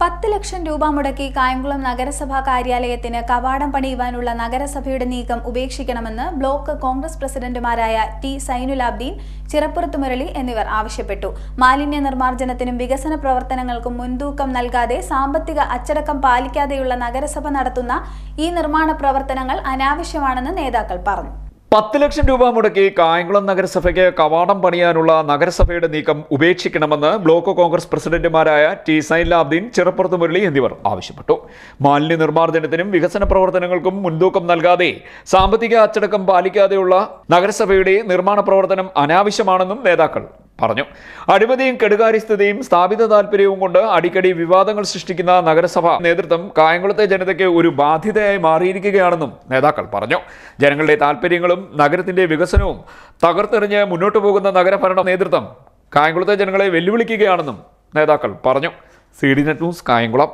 പത്ത് ലക്ഷം രൂപ മുടക്കി കായംകുളം നഗരസഭാ കാര്യാലയത്തിന് കവാടം പണിയുവാനുള്ള നഗരസഭയുടെ നീക്കം ഉപേക്ഷിക്കണമെന്ന് ബ്ലോക്ക് കോൺഗ്രസ് പ്രസിഡന്റുമാരായ ടി സൈനുലാബ്ദീൻ ചിറപ്പുറത്ത് മുരളി എന്നിവർ ആവശ്യപ്പെട്ടു. മാലിന്യ നിർമ്മാർജനത്തിനും വികസന പ്രവർത്തനങ്ങൾക്കും മുൻതൂക്കം നൽകാതെ സാമ്പത്തിക അച്ചടക്കം പാലിക്കാതെയുള്ള നഗരസഭ നടത്തുന്ന ഈ നിർമ്മാണ പ്രവർത്തനങ്ങൾ അനാവശ്യമാണെന്ന് നേതാക്കൾ പറഞ്ഞു. പത്ത് ലക്ഷം രൂപ മുടക്കി കായംകുളം നഗരസഭയ്ക്ക് കവാടം പണിയാനുള്ള നഗരസഭയുടെ നീക്കം ഉപേക്ഷിക്കണമെന്ന് ബ്ലോക്ക് കോൺഗ്രസ് പ്രസിഡന്റുമാരായ ടി സൈലാബ്ദീൻ ചെറുപ്പുറത്ത് മുരളി എന്നിവർ ആവശ്യപ്പെട്ടു. മാലിന്യ നിർമ്മാർജനത്തിനും വികസന പ്രവർത്തനങ്ങൾക്കും മുൻതൂക്കം നൽകാതെ സാമ്പത്തിക അച്ചടക്കം പാലിക്കാതെയുള്ള നഗരസഭയുടെ നിർമ്മാണ പ്രവർത്തനം അനാവശ്യമാണെന്നും നേതാക്കൾ പറഞ്ഞു. അഴിമതിയും കെടുകാര്യസ്ഥതയും സ്ഥാപിത താല്പര്യവും കൊണ്ട് അടിക്കടി വിവാദങ്ങൾ സൃഷ്ടിക്കുന്ന നഗരസഭ നേതൃത്വം കായംകുളത്തെ ജനതയ്ക്ക് ഒരു ബാധ്യതയായി മാറിയിരിക്കുകയാണെന്നും നേതാക്കൾ പറഞ്ഞു. ജനങ്ങളുടെ താല്പര്യങ്ങളും നഗരത്തിന്റെ വികസനവും തകർത്തെറിഞ്ഞ് മുന്നോട്ടു പോകുന്ന നഗരഭരണ നേതൃത്വം കായംകുളത്തെ ജനങ്ങളെ വെല്ലുവിളിക്കുകയാണെന്നും നേതാക്കൾ പറഞ്ഞു. C D net news Kayamkulam.